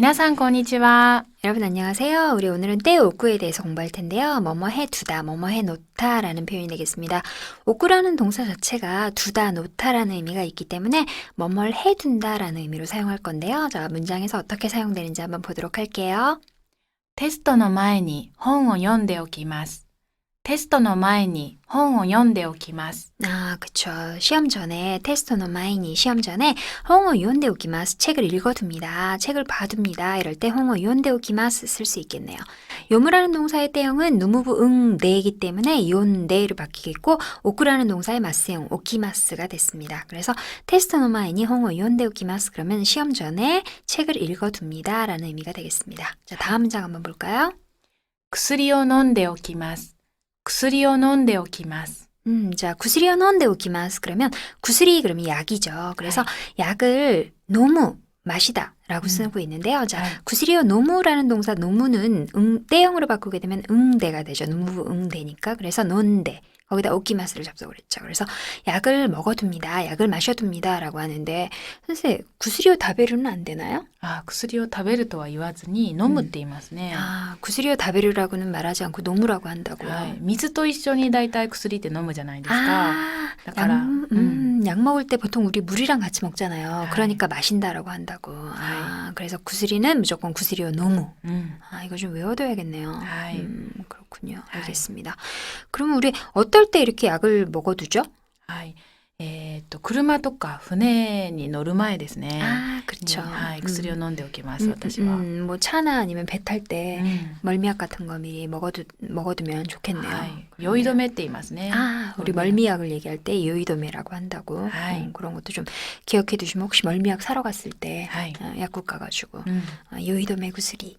皆さんこんにちは。 여러분 안녕하세요. 우리 오늘은 때 오구에 대해서 공부할 텐데요. 뭐뭐 해 두다, 뭐뭐 해 놓다라는 표현이 되겠습니다. 오구라는 동사 자체가 두다, 놓다라는 의미가 있기 때문에 뭐뭘 해 둔다라는 의미로 사용할 건데요. 자, 문장에서 어떻게 사용되는지 한번 보도록 할게요. テストの前に本を読んでおきます。 テストの前に本を読んでおきます。 아, 그쵸. 시험 전에 테스트노 마이니 시험 전에 홍어 요온데오기마스 책을 읽어둡니다. 책을 봐둡니다. 이럴 때 홍어 요온데오기마스 쓸 수 있겠네요. 요무라는 동사의 때형은 누무부 응, 네이기 때문에 요온데로 바뀌겠고 오쿠라는 동사의 마스형 오키마스가 됐습니다. 그래서 테스트노 마이니 홍어 요온데오기마스 그러면 시험 전에 책을 읽어둡니다. 라는 의미가 되겠습니다. 자, 다음 문장 한번 볼까요? 薬を飲んでおきます。 薬を飲んでおきます。 음, 자, 구스리오 논데 오키마스. 그러면 구스리 그러면 약이죠. 그래서 약을 너무 마시다 라고 음. 쓰고 있는데요. 자, 네. 구스리오 노무라는 동사 노무는 응, 때형으로 바꾸게 되면 응대가 되죠. 노무 응대니까. 그래서 논대. 거기다 오키마스를 접속을 했죠. 그래서 약을 먹어둡니다. 약을 마셔둡니다. 라고 하는데 선생님, 구스리오 다베르는 안 되나요? あ、薬を食べるとは言わずに飲むって言いますね。 아, 구스리오 다베르라고는 말하지 않고 노무라고 한다고. はい、水と一緒に大体薬って飲むじゃないですか。 아, 다 약, 가라. 음, 약 먹을 때 보통 우리 물이랑 같이 먹잖아요. 아. 그러니까 마신다라고 한다고. 아, 그래서 구슬이는 무조건 구슬이요 너무. 음. 아, 이거 좀 외워둬야겠네요. 아이. 음, 그렇군요. 알겠습니다. 그러면 우리 어떨 때 이렇게 약을 먹어두죠? 아이, えっ、と、車とか船に乗る前ですね。 아, に 그렇죠. はい、薬を飲んでおきます、 음, 私は。 음, 뭐 차나 아니면 배 탈 때 うん。 멀미약 같은 거 미리 먹어두, 먹어두면 좋겠네요. はい。酔い止めって言いますね。 아, 우리 멀미약을 얘기할 때 요이도메라고 한다고. 아이. 음, 그런 것도 좀 기억해 두시면 혹시 멀미약 사러 갔을 때 はい。 어, 약국 가가지고 うん。 아, 요이도메 구스리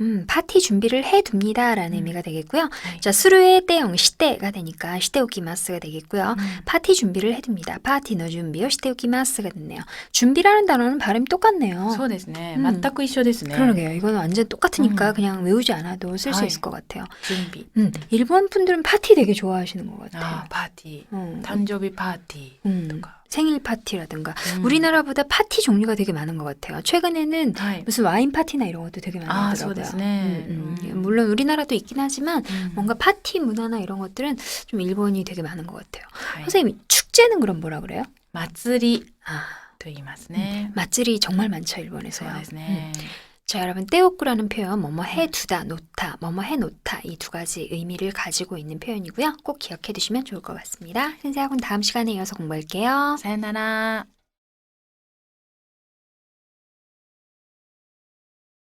음, 파티 준비를 해둡니다라는 음. 의미가 되겠고요. 네. 자, 수루의 때용 시대가 되니까 시대오키마스가 되겠고요. 음. 파티 준비를 해둡니다. 파티 너 준비요 시대오키마스가 됐네요. 준비라는 단어는 발음이 똑같네요. 소데스네. 맞다고 이쇼데스네. 그러게요. 이거는 완전 똑같으니까 음. 그냥 외우지 않아도 쓸 수 있을 것 같아요. 준비. 음, 일본 분들은 파티 되게 좋아하시는 것 같아요. 아, 파티. 음. 단조비 파티. 음. 생일 파티라든가 うん 우리나라보다 파티 종류가 되게 많은 것 같아요. 최근에는 はい。 무슨 와인 파티나 이런 것도 되게 아, 많더라고요. そうですね。 음, 음. うん 물론 우리나라도 있긴 하지만 うん 뭔가 파티 문화나 이런 것들은 좀 일본이 되게 많은 것 같아요. はい 선생님 축제는 그럼 뭐라 그래요? 祭り 아, と言いますね。 맛들이 정말 많죠 そう 일본에서요. ですね。 자, 여러분 떼오꾸라는 표현 뭐뭐 해두다, 놓다, 뭐뭐 해놓다 이 두 가지 의미를 가지고 있는 표현이고요. 꼭 기억해 두시면 좋을 것 같습니다. 선생님 다음 시간에 이어서 공부할게요. 사연나라